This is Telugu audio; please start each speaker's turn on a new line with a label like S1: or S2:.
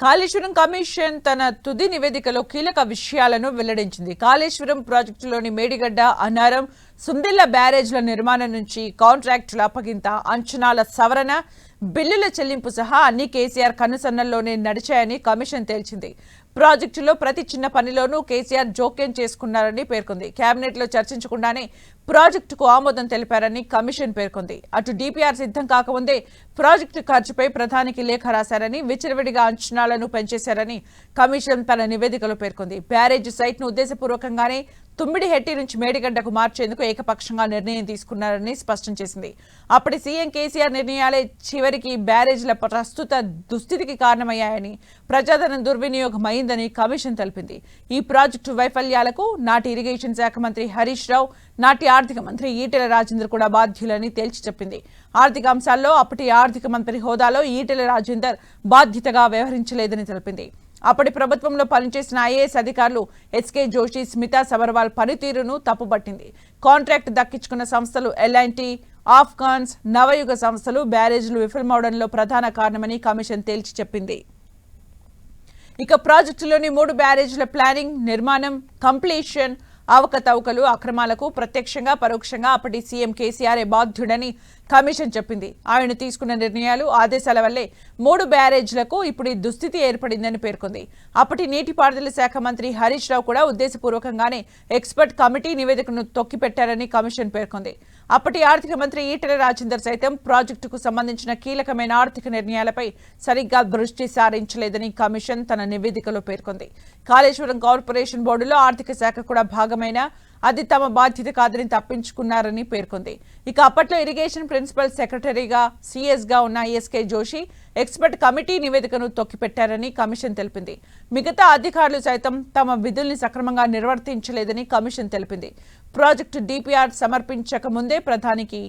S1: కాళేశ్వరం కమిషన్ తన తుది నివేదికలో కీలక విషయాలను వెల్లడించింది. కాళేశ్వరం ప్రాజెక్టులోని మేడిగడ్డ అన్నారం సుందిల్ల బ్యారేజ్ల నిర్మాణం నుంచి కాంట్రాక్టుల అప్పగింత అంచనాల సవరణ బిల్లుల చెల్లింపు సహా అన్ని కేసీఆర్ కనుసన్నల్లోనే నడిచాయని కమిషన్ తేల్చింది. ప్రాజెక్టులో ప్రతి చిన్న పనిలోనూ కేసీఆర్ జోక్యం చేసుకున్నారని పేర్కొంది. కేబినెట్లో చర్చించకుండానే ప్రాజెక్టుకు ఆమోదం తెలిపారని కమిషన్ పేర్కొంది. అటు డిపిఆర్ సిద్ధం కాకముందే ప్రాజెక్టు ఖర్చుపై ప్రధానికి లేఖ రాశారని విచ్చలవిడిగా అంచనాలను పెంచేశారని కమిషన్ తన నివేదికలో పేర్కొంది. బ్యారేజ్ సైట్ను ఉద్దేశపూర్వకంగానే తుమ్మిడి హెట్టి నుంచి మేడిగడ్డకు మార్చేందుకు ఏకపక్షంగా నిర్ణయం తీసుకున్నారని స్పష్టం చేసింది. అప్పటి సీఎం కేసీఆర్ నిర్ణయాలే చివరికి బ్యారేజ్ల ప్రస్తుత దుస్థితికి కారణమయ్యాయని ప్రజాధనం దుర్వినియోగం అయిందని కమిషన్ తెలిపింది. ఈ ప్రాజెక్టు వైఫల్యాలకు నాటి ఇరిగేషన్ శాఖ మంత్రి హరీష్ రావు నాటి ఆర్థిక మంత్రి ఈటెల రాజేందర్ కూడా బాధ్యులని తేల్చి చెప్పింది. ఆర్థిక అంశాల్లో అప్పటి ఆర్థిక మంత్రి హోదాలో ఈటెల రాజేందర్ బాధ్యతగా వ్యవహరించలేదని తెలిపింది. అప్పటి ప్రభుత్వంలో పనిచేసిన ఐఏఎస్ అధికారులు ఎస్కే జోషి స్మితా సబర్వాల్ పనితీరును తప్పుబట్టింది. కాంట్రాక్ట్ దక్కించుకున్న సంస్థలు ఎల్ఐన్టీ ఆఫ్ఘాన్స్ నవయుగ సంస్థలు బ్యారేజ్లు విఫలమవడంలో ప్రధాన కారణమని కమిషన్ తేల్చి చెప్పింది. ఇక ప్రాజెక్టులోని మూడు బ్యారేజ్ల ప్లానింగ్ నిర్మాణం కంప్లీషన్ అవకతవకలు అక్రమాలకు ప్రత్యక్షంగా పరోక్షంగా అప్పటి సీఎం కేసీఆర్ బాధ్యుడని కమిషన్ చెప్పింది. ఆయన తీసుకున్న నిర్ణయాలు ఆదేశాల వల్లే మూడు బ్యారేజ్లకు ఇప్పుడు ఈ దుస్థితి ఏర్పడిందని పేర్కొంది. అప్పటి నీటిపారుదల శాఖ మంత్రి హరీష్ రావు కూడా ఉద్దేశపూర్వకంగానే ఎక్స్పర్ట్ కమిటీ నివేదికను తొక్కిపెట్టారని కమిషన్ పేర్కొంది. అప్పటి ఆర్థిక మంత్రి ఈటెల రాజేందర్ సైతం ప్రాజెక్టుకు సంబంధించిన కీలకమైన ఆర్థిక నిర్ణయాలపై సరిగ్గా దృష్టి సారించలేదని కమిషన్ తన నివేదికలో పేర్కొంది. కాళేశ్వరం కార్పొరేషన్ బోర్డులో ఆర్థిక శాఖ కూడా భాగమైన అది తమ బాధ్యత కాదని తప్పించుకున్నారని పేర్కొంది. ఇక అప్పట్లో ఇరిగేషన్ ప్రిన్సిపల్ సెక్రటరీగా సీఎస్గా ఉన్న ఎస్కే జోషి ఎక్స్పర్ట్ కమిటీ నివేదికను తొక్కిపెట్టారని కమిషన్ తెలిపింది. మిగతా అధికారులు సైతం తమ విధుల్ని సక్రమంగా నిర్వర్తించలేదని కమిషన్ తెలిపింది. ప్రాజెక్టు డిపిఆర్ సమర్పించక ముందే ప్రధానికి